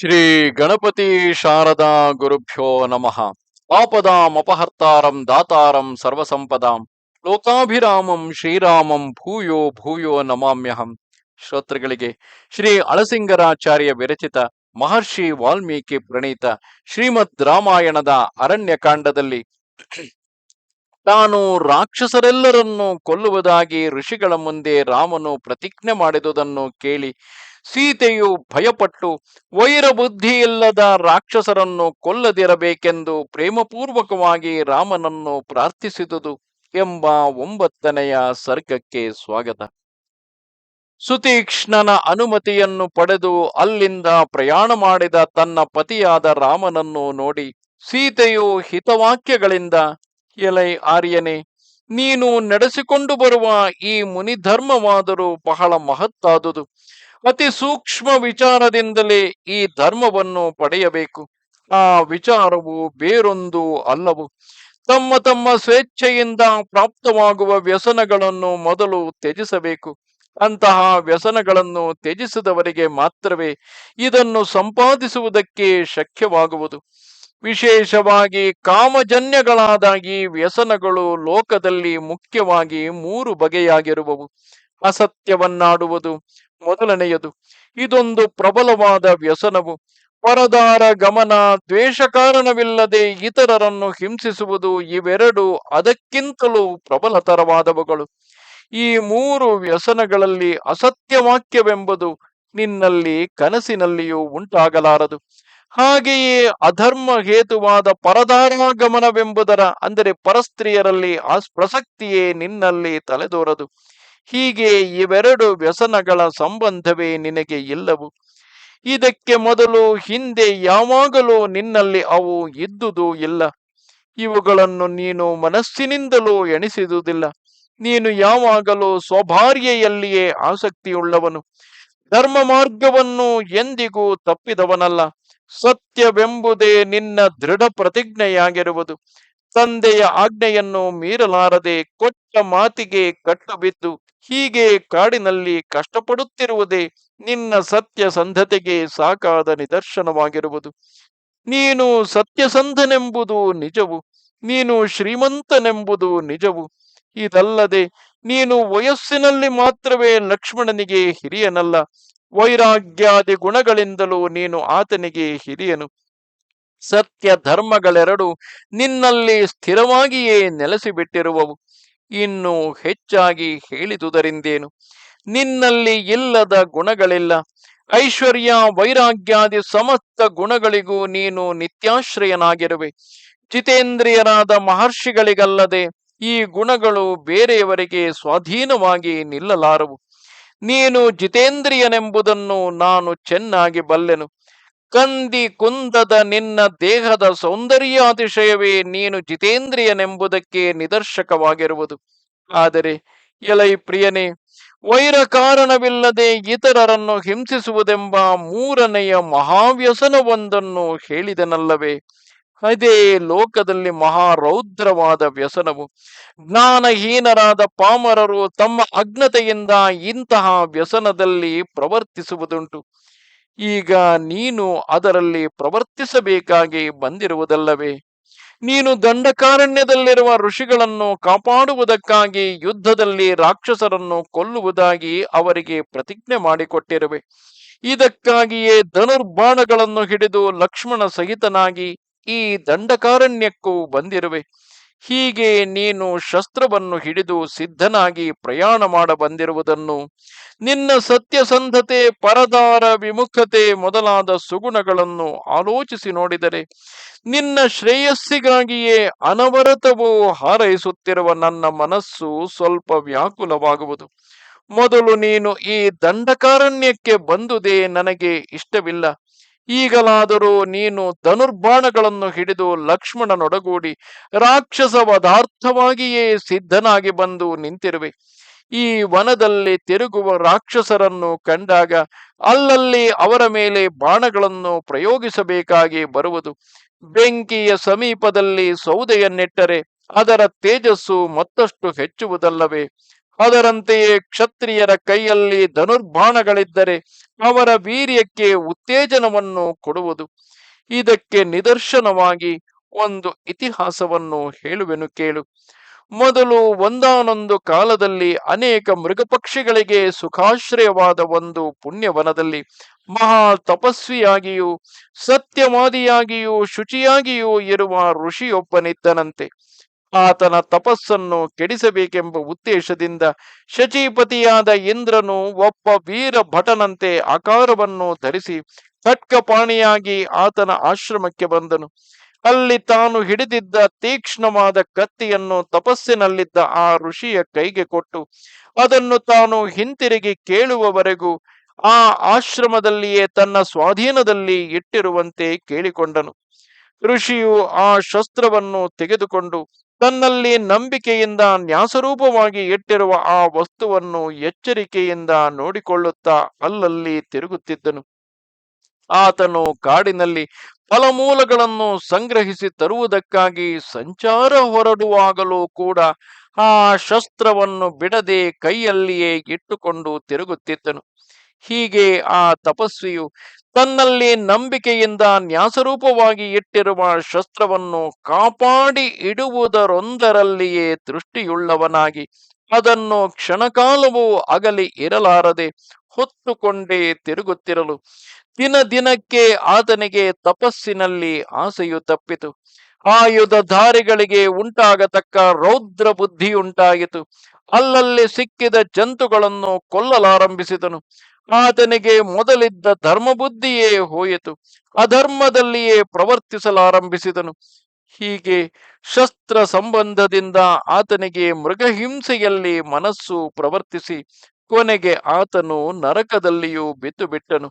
ಶ್ರೀ ಗಣಪತಿ ಶಾರದಾ ಗುರುಭ್ಯೋ ನಮಃ. ಆಪದಾಮಪಹರ್ತಾರಂ ದಾತಾರಂ ಸರ್ವಸಂಪದಾಂ. ಲೋಕಾಭಿರಾಮಂ ಶ್ರೀರಾಮಂ ಭೂಯೋ ಭೂಯೋ ನಮಾಮ್ಯಹಂ. ಶ್ರೋತೃಗಳಿಗೆ ಶ್ರೀ ಅಳಸಿಂಗರಾಚಾರ್ಯ ವಿರಚಿತ ಮಹರ್ಷಿ ವಾಲ್ಮೀಕಿ ಪ್ರಣೀತ ಶ್ರೀಮದ್ ರಾಮಾಯಣದ ಅರಣ್ಯಕಾಂಡದಲ್ಲಿ ತಾನು ರಾಕ್ಷಸರೆಲ್ಲರನ್ನು ಕೊಲ್ಲುವುದಾಗಿ ಋಷಿಗಳ ಮುಂದೆ ರಾಮನು ಪ್ರತಿಜ್ಞೆ ಮಾಡಿದುದನ್ನು ಕೇಳಿ ಸೀತೆಯು ಭಯಪಟ್ಟು ವೈರ ಬುದ್ಧಿಯಿಲ್ಲದ ರಾಕ್ಷಸರನ್ನು ಕೊಲ್ಲದಿರಬೇಕೆಂದು ಪ್ರೇಮಪೂರ್ವಕವಾಗಿ ರಾಮನನ್ನು ಪ್ರಾರ್ಥಿಸಿದುದು ಎಂಬ ಒಂಬತ್ತನೆಯ ಸರ್ಗಕ್ಕೆ ಸ್ವಾಗತ. ಸುತೀಕ್ಷ್ಣನ ಅನುಮತಿಯನ್ನು ಪಡೆದು ಅಲ್ಲಿಂದ ಪ್ರಯಾಣ ಮಾಡಿದ ತನ್ನ ಪತಿಯಾದ ರಾಮನನ್ನು ನೋಡಿ ಸೀತೆಯು ಹಿತವಾಕ್ಯಗಳಿಂದ, ಎಲೈ ಆರ್ಯನೆ, ನೀನು ನಡೆಸಿಕೊಂಡು ಬರುವ ಈ ಮುನಿಧರ್ಮವಾದರೂ ಬಹಳ ಮಹತ್ತಾದುದು. ಅತಿ ಸೂಕ್ಷ್ಮ ವಿಚಾರದಿಂದಲೇ ಈ ಧರ್ಮವನ್ನು ಪಡೆಯಬೇಕು. ಆ ವಿಚಾರವು ಬೇರೊಂದು ಅಲ್ಲವು? ತಮ್ಮ ತಮ್ಮ ಸ್ವೇಚ್ಛೆಯಿಂದ ಪ್ರಾಪ್ತವಾಗುವ ವ್ಯಸನಗಳನ್ನು ಮೊದಲು ತ್ಯಜಿಸಬೇಕು. ಅಂತಹ ವ್ಯಸನಗಳನ್ನು ತ್ಯಜಿಸಿದವರಿಗೆ ಮಾತ್ರವೇ ಇದನ್ನು ಸಂಪಾದಿಸುವುದಕ್ಕೆ ಶಕ್ಯವಾಗುವುದು. ವಿಶೇಷವಾಗಿ ಕಾಮಜನ್ಯಗಳಾದಾಗಿ ವ್ಯಸನಗಳು ಲೋಕದಲ್ಲಿ ಮುಖ್ಯವಾಗಿ ಮೂರು ಬಗೆಯಾಗಿರುವವು. ಅಸತ್ಯವನ್ನಾಡುವುದು ಮೊದಲನೆಯದು, ಇದೊಂದು ಪ್ರಬಲವಾದ ವ್ಯಸನವು. ಪರದಾರ ಗಮನ ದ್ವೇಷ ಕಾರಣವಿಲ್ಲದೆ ಇತರರನ್ನು ಹಿಂಸಿಸುವುದು ಇವೆರಡು ಅದಕ್ಕಿಂತಲೂ ಪ್ರಬಲತರವಾದವುಗಳು. ಈ ಮೂರು ವ್ಯಸನಗಳಲ್ಲಿ ಅಸತ್ಯವಾಕ್ಯವೆಂಬುದು ನಿನ್ನಲ್ಲಿ ಕನಸಿನಲ್ಲಿಯೂ ಉಂಟಾಗಲಾರದು. ಹಾಗೆಯೇ ಅಧರ್ಮ ಹೇತುವಾದ ಪರದಾರಾಗಮನವೆಂಬುದರ, ಅಂದರೆ ಪರಸ್ತ್ರೀಯರಲ್ಲಿ ಆ ಪ್ರಸಕ್ತಿಯೇ ನಿನ್ನಲ್ಲಿ ತಲೆದೋರದು. ಹೀಗೆ ಇವೆರಡು ವ್ಯಸನಗಳ ಸಂಬಂಧವೇ ನಿನಗೆ ಇಲ್ಲವು. ಇದಕ್ಕೆ ಮೊದಲು ಹಿಂದೆ ಯಾವಾಗಲೂ ನಿನ್ನಲ್ಲಿ ಅವು ಇದ್ದುದು ಇಲ್ಲ. ಇವುಗಳನ್ನು ನೀನು ಮನಸ್ಸಿನಿಂದಲೂ ಎಣಿಸಿದುದಿಲ್ಲ. ನೀನು ಯಾವಾಗಲೂ ಸ್ವಭಾರ್ಯೆಯಲ್ಲಿಯೇ ಆಸಕ್ತಿಯುಳ್ಳವನು. ಧರ್ಮ ಮಾರ್ಗವನ್ನು ಎಂದಿಗೂ ತಪ್ಪಿದವನಲ್ಲ. ಸತ್ಯವೆಂಬುದೇ ನಿನ್ನ ದೃಢ ಪ್ರತಿಜ್ಞೆಯಾಗಿರುವುದು. ತಂದೆಯ ಆಜ್ಞೆಯನ್ನು ಮೀರಲಾರದೆ ಕೊಟ್ಟ ಮಾತಿಗೆ ಕಟ್ಟು ಬಿದ್ದು ಹೀಗೆ ಕಾಡಿನಲ್ಲಿ ಕಷ್ಟಪಡುತ್ತಿರುವುದೇ ನಿನ್ನ ಸತ್ಯಸಂಧತೆಗೆ ಸಾಕಾದ ನಿದರ್ಶನವಾಗಿರುವುದು. ನೀನು ಸತ್ಯಸಂಧನೆಂಬುದು ನಿಜವು, ನೀನು ಶ್ರೀಮಂತನೆಂಬುದು ನಿಜವು. ಇದಲ್ಲದೆ ನೀನು ವಯಸ್ಸಿನಲ್ಲಿ ಮಾತ್ರವೇ ಲಕ್ಷ್ಮಣನಿಗೆ ಹಿರಿಯನಲ್ಲ, ವೈರಾಗ್ಯಾದಿ ಗುಣಗಳಿಂದಲೂ ನೀನು ಆತನಿಗೆ ಹಿರಿಯನು. ಸತ್ಯ ಧರ್ಮಗಳೆರಡು ನಿನ್ನಲ್ಲಿ ಸ್ಥಿರವಾಗಿಯೇ ನೆಲೆಸಿಬಿಟ್ಟಿರುವವು. ಇನ್ನು ಹೆಚ್ಚಾಗಿ ಹೇಳಿದುದರಿಂದೇನು? ನಿನ್ನಲ್ಲಿ ಇಲ್ಲದ ಗುಣಗಳಿಲ್ಲ. ಐಶ್ವರ್ಯ, ವೈರಾಗ್ಯಾದಿ ಸಮಸ್ತ ಗುಣಗಳಿಗೂ ನೀನು ನಿತ್ಯಾಶ್ರಯನಾಗಿರುವೆ. ಜಿತೇಂದ್ರಿಯರಾದ ಮಹರ್ಷಿಗಳಿಗಲ್ಲದೆ ಈ ಗುಣಗಳು ಬೇರೆಯವರಿಗೆ ಸ್ವಾಧೀನವಾಗಿ ನಿಲ್ಲಲಾರವು. ನೀನು ಜಿತೇಂದ್ರಿಯನೆಂಬುದನ್ನು ನಾನು ಚೆನ್ನಾಗಿ ಬಲ್ಲೆನು. ಕಂದಿ ಕುಂದದ ನಿನ್ನ ದೇಹದ ಸೌಂದರ್ಯಾತಿಶಯವೇ ನೀನು ಜಿತೇಂದ್ರಿಯನೆಂಬುದಕ್ಕೆ ನಿದರ್ಶಕವಾಗಿರುವುದು. ಆದರೆ ಎಲೈ ಪ್ರಿಯನೇ, ವೈರ ಕಾರಣವಿಲ್ಲದೆ ಇತರರನ್ನು ಹಿಂಸಿಸುವುದೆಂಬ ಮೂರನೆಯ ಮಹಾವ್ಯಸನವೊಂದನ್ನು ಹೇಳಿದನಲ್ಲವೇ. ಅದೇ ಲೋಕದಲ್ಲಿ ಮಹಾರೌದ್ರವಾದ ವ್ಯಸನವು. ಜ್ಞಾನಹೀನರಾದ ಪಾಮರರು ತಮ್ಮ ಅಜ್ಞತೆಯಿಂದ ಇಂತಹ ವ್ಯಸನದಲ್ಲಿ ಪ್ರವರ್ತಿಸುವುದುಂಟು. ಈಗ ನೀನು ಅದರಲ್ಲಿ ಪ್ರವರ್ತಿಸಬೇಕಾಗಿ ಬಂದಿರುವುದಲ್ಲವೇ? ನೀನು ದಂಡಕಾರಣ್ಯದಲ್ಲಿರುವ ಋಷಿಗಳನ್ನು ಕಾಪಾಡುವುದಕ್ಕಾಗಿ ಯುದ್ಧದಲ್ಲಿ ರಾಕ್ಷಸರನ್ನು ಕೊಲ್ಲುವುದಾಗಿ ಅವರಿಗೆ ಪ್ರತಿಜ್ಞೆ ಮಾಡಿಕೊಟ್ಟಿರುವೆ. ಇದಕ್ಕಾಗಿಯೇ ಧನುರ್ಬಾಣಗಳನ್ನು ಹಿಡಿದು ಲಕ್ಷ್ಮಣ ಸಹಿತನಾಗಿ ಈ ದಂಡಕಾರಣ್ಯಕ್ಕೂ ಬಂದಿರುವೆ. ಹೀಗೆ ನೀನು ಶಸ್ತ್ರವನ್ನು ಹಿಡಿದು ಸಿದ್ಧನಾಗಿ ಪ್ರಯಾಣ ಮಾಡ ಬಂದಿರುವುದನ್ನು ನಿನ್ನ ಸತ್ಯಸಂಧತೆ, ಪರದಾರ ವಿಮುಖತೆ ಮೊದಲಾದ ಸುಗುಣಗಳನ್ನು ಆಲೋಚಿಸಿ ನೋಡಿದರೆ, ನಿನ್ನ ಶ್ರೇಯಸ್ಸಿಗಾಗಿಯೇ ಅನವರತವೂ ಹಾರೈಸುತ್ತಿರುವ ನನ್ನ ಮನಸ್ಸು ಸ್ವಲ್ಪ ವ್ಯಾಕುಲವಾಗುವುದು. ಮೊದಲು ನೀನು ಈ ದಂಡಕಾರಣ್ಯಕ್ಕೆ ಬಂದುದೇ ನನಗೆ ಇಷ್ಟವಿಲ್ಲ. ಈಗಲಾದರೂ ನೀನು ಧನುರ್ಬಾಣಗಳನ್ನು ಹಿಡಿದು ಲಕ್ಷ್ಮಣನೊಡಗೂಡಿ ರಾಕ್ಷಸ ಪದಾರ್ಥವಾಗಿಯೇ ಸಿದ್ಧನಾಗಿ ಬಂದು ನಿಂತಿರುವೆ. ಈ ವನದಲ್ಲಿ ತಿರುಗುವ ರಾಕ್ಷಸರನ್ನು ಕಂಡಾಗ ಅಲ್ಲಲ್ಲಿ ಅವರ ಮೇಲೆ ಬಾಣಗಳನ್ನು ಪ್ರಯೋಗಿಸಬೇಕಾಗಿ ಬರುವುದು. ಬೆಂಕಿಯ ಸಮೀಪದಲ್ಲಿ ಸೌದೆಯನ್ನಿಟ್ಟರೆ ಅದರ ತೇಜಸ್ಸು ಮತ್ತಷ್ಟು ಹೆಚ್ಚುವುದಲ್ಲವೇ? ಅದರಂತೆಯೇ ಕ್ಷತ್ರಿಯರ ಕೈಯಲ್ಲಿ ಧನುರ್ಬಾಣಗಳಿದ್ದರೆ ಅವರ ವೀರ್ಯಕ್ಕೆ ಉತ್ತೇಜನವನ್ನು ಕೊಡುವುದು. ಇದಕ್ಕೆ ನಿದರ್ಶನವಾಗಿ ಒಂದು ಇತಿಹಾಸವನ್ನು ಹೇಳುವೆನು ಕೇಳು. ಮೊದಲು ಒಂದಾನೊಂದು ಕಾಲದಲ್ಲಿ ಅನೇಕ ಮೃಗಪಕ್ಷಿಗಳಿಗೆ ಸುಖಾಶ್ರಯವಾದ ಒಂದು ಪುಣ್ಯವನದಲ್ಲಿ ಮಹಾ ತಪಸ್ವಿಯಾಗಿಯೂ ಸತ್ಯವಾದಿಯಾಗಿಯೂ ಶುಚಿಯಾಗಿಯೂ ಇರುವ ಋಷಿಯೊಬ್ಬನಿದ್ದನಂತೆ. ಆತನ ತಪಸ್ಸನ್ನು ಕೆಡಿಸಬೇಕೆಂಬ ಉದ್ದೇಶದಿಂದ ಶಚೀಪತಿಯಾದ ಇಂದ್ರನು ಒಬ್ಬ ವೀರ ಭಟನಂತೆ ಆಕಾರವನ್ನು ಧರಿಸಿ ಖಡ್ಗಪಾಣಿಯಾಗಿ ಆತನ ಆಶ್ರಮಕ್ಕೆ ಬಂದನು. ಅಲ್ಲಿ ತಾನು ಹಿಡಿದಿದ್ದ ತೀಕ್ಷ್ಣವಾದ ಕತ್ತಿಯನ್ನು ತಪಸ್ಸಿನಲ್ಲಿದ್ದ ಆ ಋಷಿಯ ಕೈಗೆ ಕೊಟ್ಟು ಅದನ್ನು ತಾನು ಹಿಂತಿರುಗಿ ಕೇಳುವವರೆಗೂ ಆ ಆಶ್ರಮದಲ್ಲಿಯೇ ತನ್ನ ಸ್ವಾಧೀನದಲ್ಲಿ ಇಟ್ಟಿರುವಂತೆ ಕೇಳಿಕೊಂಡನು. ಋಷಿಯು ಆ ಶಸ್ತ್ರವನ್ನು ತೆಗೆದುಕೊಂಡು ತನ್ನಲ್ಲಿ ನಂಬಿಕೆಯಿಂದ ನ್ಯಾಸರೂಪವಾಗಿ ಇಟ್ಟಿರುವ ಆ ವಸ್ತುವನ್ನು ಎಚ್ಚರಿಕೆಯಿಂದ ನೋಡಿಕೊಳ್ಳುತ್ತಾ ಅಲ್ಲಲ್ಲಿ ತಿರುಗುತ್ತಿದ್ದನು. ಆತನು ಕಾಡಿನಲ್ಲಿ ಫಲಮೂಲಗಳನ್ನು ಸಂಗ್ರಹಿಸಿ ತರುವುದಕ್ಕಾಗಿ ಸಂಚಾರ ಹೊರಡುವಾಗಲೂ ಕೂಡ ಆ ಶಸ್ತ್ರವನ್ನು ಬಿಡದೆ ಕೈಯಲ್ಲಿಯೇ ಇಟ್ಟುಕೊಂಡು ತಿರುಗುತ್ತಿದ್ದನು. ಹೀಗೆ ಆ ತಪಸ್ವಿಯು ತನ್ನಲ್ಲಿ ನಂಬಿಕೆಯಿಂದ ನ್ಯಾಸರೂಪವಾಗಿ ಇಟ್ಟಿರುವ ಶಸ್ತ್ರವನ್ನು ಕಾಪಾಡಿ ಇಡುವುದರೊಂದರಲ್ಲಿಯೇ ದೃಷ್ಟಿಯುಳ್ಳವನಾಗಿ, ಅದನ್ನು ಕ್ಷಣಕಾಲವೂ ಅಗಲಿ ಇರಲಾರದೆ ಹೊತ್ತುಕೊಂಡೇ ತಿರುಗುತ್ತಿರಲು, ದಿನ ದಿನಕ್ಕೆ ಆತನಿಗೆ ತಪಸ್ಸಿನಲ್ಲಿ ಆಸೆಯು ತಪ್ಪಿತು. ಆಯುಧಧಾರಿಗಳಿಗೆ ಉಂಟಾಗತಕ್ಕ ರೌದ್ರ ಬುದ್ಧಿಯುಂಟಾಯಿತು ಅಲ್ಲಲ್ಲಿ ಸಿಕ್ಕಿದ ಜಂತುಗಳನ್ನು ಕೊಲ್ಲಲಾರಂಭಿಸಿದನು. ಆತನಿಗೆ ಮೊದಲಿದ್ದ ಧರ್ಮಬುದ್ಧಿಯೇ ಹೋಯಿತು. ಅಧರ್ಮದಲ್ಲಿಯೇ ಪ್ರವರ್ತಿಸಲಾರಂಭಿಸಿದನು. ಹೀಗೆ ಶಸ್ತ್ರ ಸಂಬಂಧದಿಂದ ಆತನಿಗೆ ಮೃಗಹಿಂಸೆಯಲ್ಲಿ ಮನಸ್ಸು ಪ್ರವರ್ತಿಸಿ, ಕೊನೆಗೆ ಆತನು ನರಕದಲ್ಲಿಯೂ ಬಿದ್ದು ಬಿಟ್ಟನು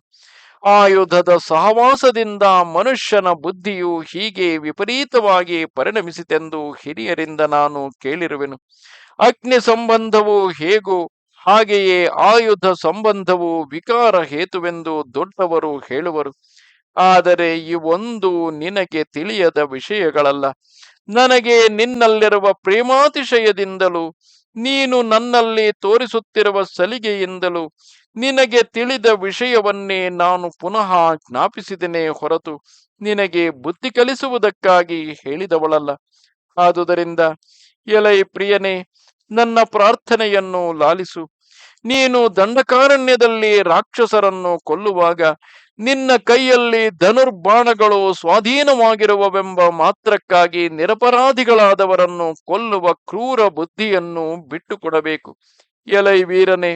ಆಯುಧದ ಸಹವಾಸದಿಂದ ಮನುಷ್ಯನ ಬುದ್ಧಿಯು ಹೀಗೆ ವಿಪರೀತವಾಗಿ ಪರಿಣಮಿಸಿತೆಂದು ಹಿರಿಯರಿಂದ ನಾನು ಕೇಳಿರುವೆನು. ಅಗ್ನಿ ಸಂಬಂಧವು ಹೇಗೋ, ಹಾಗೆಯೇ ಆಯುಧ ಸಂಬಂಧವು ವಿಕಾರ ಹೇತುವೆಂದು ದೊಡ್ಡವರು ಹೇಳುವರು. ಆದರೆ ಇವೊಂದು ನಿನಗೆ ತಿಳಿಯದ ವಿಷಯಗಳಲ್ಲ. ನನಗೆ ನಿನ್ನಲ್ಲಿರುವ ಪ್ರೇಮಾತಿಶಯದಿಂದಲೂ ನೀನು ನನ್ನಲ್ಲಿ ತೋರಿಸುತ್ತಿರುವ ಸಲಿಗೆಯಿಂದಲೂ ನಿನಗೆ ತಿಳಿದ ವಿಷಯವನ್ನೇ ನಾನು ಪುನಃ ಜ್ಞಾಪಿಸಿದೆನೆ ಹೊರತು ನಿನಗೆ ಬುದ್ಧಿ ಕಲಿಸುವುದಕ್ಕಾಗಿ ಹೇಳಿದವಳಲ್ಲ. ಆದುದರಿಂದ ಎಲೈ ಪ್ರಿಯನೇ, ನನ್ನ ಪ್ರಾರ್ಥನೆಯನ್ನು ಲಾಲಿಸು. ನೀನು ದಂಡಕಾರಣ್ಯದಲ್ಲಿ ರಾಕ್ಷಸರನ್ನು ಕೊಲ್ಲುವಾಗ ನಿನ್ನ ಕೈಯಲ್ಲಿ ಧನುರ್ಬಾಣಗಳು ಸ್ವಾಧೀನವಾಗಿರುವವೆಂಬ ಮಾತ್ರಕ್ಕಾಗಿ ನಿರಪರಾಧಿಗಳಾದವರನ್ನು ಕೊಲ್ಲುವ ಕ್ರೂರ ಬುದ್ಧಿಯನ್ನು ಬಿಟ್ಟುಕೊಡಬೇಕು. ಎಲೈ ವೀರನೆ,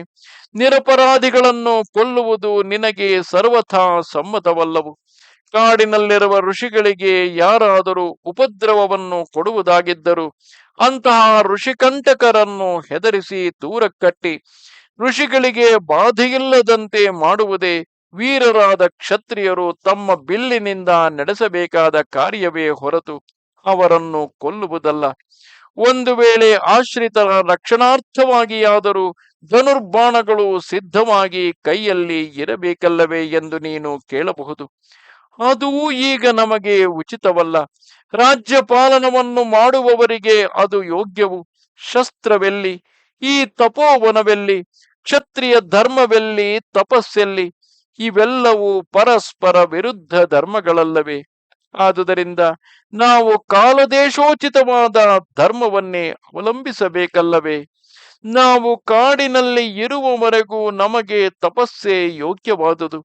ನಿರಪರಾಧಿಗಳನ್ನು ಕೊಲ್ಲುವುದು ನಿನಗೆ ಸರ್ವಥಾ ಸಮ್ಮತವಲ್ಲವು. ಕಾಡಿನಲ್ಲಿರುವ ಋಷಿಗಳಿಗೆ ಯಾರಾದರೂ ಉಪದ್ರವವನ್ನು ಕೊಡುವುದಾಗಿದ್ದರು ಅಂತಹ ಋಷಿಕಂಟಕರನ್ನು ಹೆದರಿಸಿ ದೂರ ಕಟ್ಟಿ ಋಷಿಗಳಿಗೆ ಬಾಧೆಯಿಲ್ಲದಂತೆ ಮಾಡುವುದೇ ವೀರರಾದ ಕ್ಷತ್ರಿಯರು ತಮ್ಮ ಬಿಲ್ಲಿನಿಂದ ನಡೆಸಬೇಕಾದ ಕಾರ್ಯವೇ ಹೊರತು ಅವರನ್ನು ಕೊಲ್ಲುವುದಲ್ಲ. ಒಂದು ವೇಳೆ ಆಶ್ರಿತರ ರಕ್ಷಣಾರ್ಥವಾಗಿಯಾದರೂ ಧನುರ್ಬಾಣಗಳು ಸಿದ್ಧವಾಗಿ ಕೈಯಲ್ಲಿ ಇರಬೇಕಲ್ಲವೇ ಎಂದು ನೀನು ಕೇಳಬಹುದು. ಅದೂ ಈಗ ನಮಗೆ ಉಚಿತವಲ್ಲ. ರಾಜ್ಯ ಪಾಲನವನ್ನು ಮಾಡುವವರಿಗೆ ಅದು ಯೋಗ್ಯವು. ಶಸ್ತ್ರವೆಲ್ಲಿ? ಈ ತಪೋವನವೆಲ್ಲಿ? ಕ್ಷತ್ರಿಯ ಧರ್ಮವೆಲ್ಲಿ? ತಪಸ್ಸೆಲ್ಲಿ? ಇವೆಲ್ಲವೂ ಪರಸ್ಪರ ವಿರುದ್ಧ ಧರ್ಮಗಳಲ್ಲವೇ? ಆದುದರಿಂದ ನಾವು ಕಾಲದೇಶೋಚಿತವಾದ ಧರ್ಮವನ್ನೇ ಅವಲಂಬಿಸಬೇಕಲ್ಲವೇ? ನಾವು ಕಾಡಿನಲ್ಲಿ ಇರುವವರೆಗೂ ನಮಗೆ ತಪಸ್ಸೇ ಯೋಗ್ಯವಾದುದು.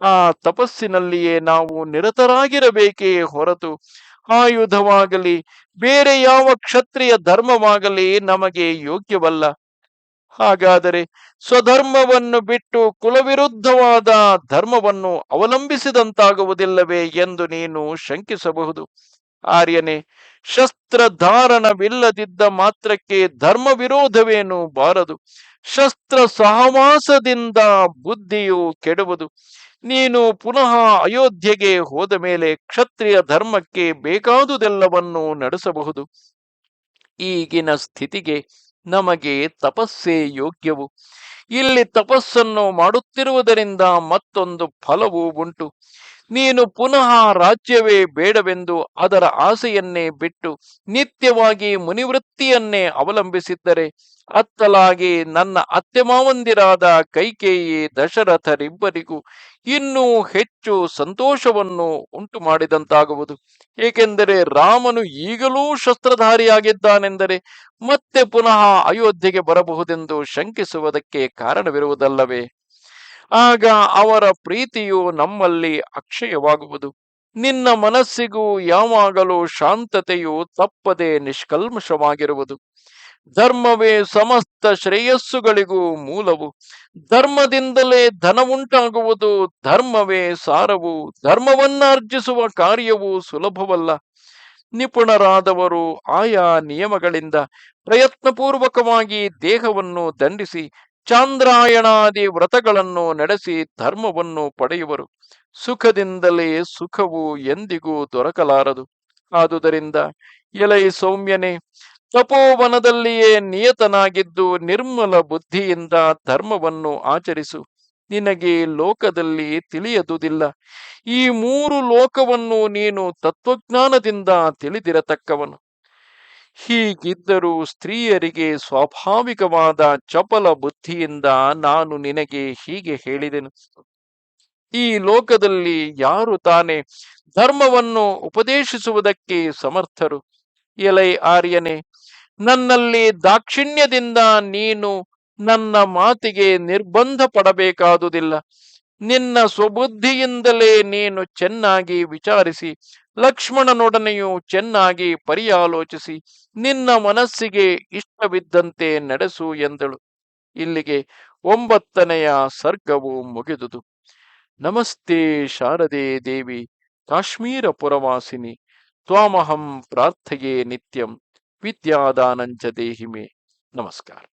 ಆ ತಪಸ್ಸಿನಲ್ಲಿಯೇ ನಾವು ನಿರತರಾಗಿರಬೇಕೇ ಹೊರತು ಆಯುಧವಾಗಲಿ, ಬೇರೆ ಯಾವ ಕ್ಷತ್ರಿಯ ಧರ್ಮವಾಗಲಿ ನಮಗೆ ಯೋಗ್ಯವಲ್ಲ. ಹಾಗಾದರೆ ಸ್ವಧರ್ಮವನ್ನು ಬಿಟ್ಟು ಕುಲವಿರುದ್ಧವಾದ ಧರ್ಮವನ್ನು ಅವಲಂಬಿಸಿದಂತಾಗುವುದಿಲ್ಲವೇ ಎಂದು ನೀನು ಶಂಕಿಸಬಹುದು. ಆರ್ಯನೇ, ಶಸ್ತ್ರಧಾರಣವಿಲ್ಲದಿದ್ದ ಮಾತ್ರಕ್ಕೆ ಧರ್ಮ ವಿರೋಧವೇನು ಬಾರದು. ಶಸ್ತ್ರ ಸಹವಾಸದಿಂದ ಬುದ್ಧಿಯು ಕೆಡುವುದು. ನೀನು ಪುನಃ ಅಯೋಧ್ಯೆಗೆ ಹೋದ ಮೇಲೆ ಕ್ಷತ್ರಿಯ ಧರ್ಮಕ್ಕೆ ಬೇಕಾದುದೆಲ್ಲವನ್ನು ನಡೆಸಬಹುದು. ಈಗಿನ ಸ್ಥಿತಿಗೆ ನಮಗೆ ತಪಸ್ಸೇ ಯೋಗ್ಯವು. ಇಲ್ಲಿ ತಪಸ್ಸನ್ನು ಮಾಡುತ್ತಿರುವುದರಿಂದ ಮತ್ತೊಂದು ಫಲವೂ ಉಂಟು. ನೀನು ಪುನಃ ರಾಜ್ಯವೇ ಬೇಡವೆಂದು ಅದರ ಆಸೆಯನ್ನೇ ಬಿಟ್ಟು ನಿತ್ಯವಾಗಿ ಮುನಿವೃತ್ತಿಯನ್ನೇ ಅವಲಂಬಿಸಿದ್ದರೆ ಅತ್ತಲಾಗಿ ನನ್ನ ಅತ್ತೆ ಮಾವಂದಿರಾದ ಕೈಕೇಯಿ ದಶರಥರಿಬ್ಬರಿಗೂ ಇನ್ನೂ ಹೆಚ್ಚು ಸಂತೋಷವನ್ನು ಉಂಟು ಮಾಡಿದಂತಾಗುವುದು ಏಕೆಂದರೆ ರಾಮನು ಈಗಲೂ ಶಸ್ತ್ರಧಾರಿಯಾಗಿದ್ದಾನೆಂದರೆ ಮತ್ತೆ ಪುನಃ ಅಯೋಧ್ಯೆಗೆ ಬರಬಹುದೆಂದು ಶಂಕಿಸುವುದಕ್ಕೆ ಕಾರಣವಿರುವುದಲ್ಲವೇ? ಆಗ ಅವರ ಪ್ರೀತಿಯು ನಮ್ಮಲ್ಲಿ ಅಕ್ಷಯವಾಗುವುದು. ನಿನ್ನ ಮನಸ್ಸಿಗೂ ಯಾವಾಗಲೂ ಶಾಂತತೆಯು ತಪ್ಪದೆ ನಿಷ್ಕಲ್ಮಶವಾಗಿರುವುದು. ಧರ್ಮವೇ ಸಮಸ್ತ ಶ್ರೇಯಸ್ಸುಗಳಿಗೂ ಮೂಲವು. ಧರ್ಮದಿಂದಲೇ ಧನವುಂಟಾಗುವುದು. ಧರ್ಮವೇ ಸಾರವು. ಧರ್ಮವನ್ನಾರ್ಜಿಸುವ ಕಾರ್ಯವು ಸುಲಭವಲ್ಲ. ನಿಪುಣರಾದವರು ಆಯಾ ನಿಯಮಗಳಿಂದ ಪ್ರಯತ್ನಪೂರ್ವಕವಾಗಿ ದೇಹವನ್ನು ದಂಡಿಸಿ ಚಾಂದ್ರಾಯಣಾದಿ ವ್ರತಗಳನ್ನು ನಡೆಸಿ ಧರ್ಮವನ್ನು ಪಡೆಯುವರು. ಸುಖದಿಂದಲೇ ಸುಖವು ಎಂದಿಗೂ ದೊರಕಲಾರದು. ಆದುದರಿಂದ ಎಲೈ ಸೌಮ್ಯನೇ, ತಪೋವನದಲ್ಲಿಯೇ ನಿಯತನಾಗಿದ್ದು ನಿರ್ಮಲ ಬುದ್ಧಿಯಿಂದ ಧರ್ಮವನ್ನು ಆಚರಿಸು. ನಿನಗೆ ಲೋಕದಲ್ಲಿ ತಿಳಿಯದುದಿಲ್ಲ. ಈ ಮೂರು ಲೋಕವನ್ನು ನೀನು ತತ್ವಜ್ಞಾನದಿಂದ ತಿಳಿದಿರತಕ್ಕವನು. ಹೀಗಿದ್ದರೂ ಸ್ತ್ರೀಯರಿಗೆ ಸ್ವಾಭಾವಿಕವಾದ ಚಪಲ ಬುದ್ಧಿಯಿಂದ ನಾನು ನಿನಗೆ ಹೀಗೆ ಹೇಳಿದೆನು. ಈ ಲೋಕದಲ್ಲಿ ಯಾರು ತಾನೆ ಧರ್ಮವನ್ನು ಉಪದೇಶಿಸುವುದಕ್ಕೆ ಸಮರ್ಥರು? ಎಲೈ ಆರ್ಯನೇ, ನನ್ನಲ್ಲಿ ದಾಕ್ಷಿಣ್ಯದಿಂದ ನೀನು ನನ್ನ ಮಾತಿಗೆ ನಿರ್ಬಂಧ ಪಡಬೇಕಾದುದಿಲ್ಲ ನಿನ್ನ ಸ್ವಬುದ್ಧಿಯಿಂದಲೇ ನೀನು ಚೆನ್ನಾಗಿ ವಿಚಾರಿಸಿ ಲಕ್ಷ್ಮಣನೊಡನೆಯೂ ಚೆನ್ನಾಗಿ ಪರಿಯಾಲೋಚಿಸಿ, ನಿನ್ನ ಮನಸ್ಸಿಗೆ ಇಷ್ಟವಿದ್ದಂತೆ ನಡೆಸು ಎಂದಳು. ಇಲ್ಲಿಗೆ ಒಂಬತ್ತನೆಯ ಸರ್ಗವು ಮುಗಿದುದು. ನಮಸ್ತೆ ಶಾರದೆ ದೇವಿ, ಕಾಶ್ಮೀರ ಪುರವಾಸಿನಿ, ತ್ವಾಮಹಂ ಪ್ರಾರ್ಥೆಯೇ ನಿತ್ಯಂ, ವಿದ್ಯಾದಾನಂಜ ದೇಹಿಮೆ. ನಮಸ್ಕಾರ.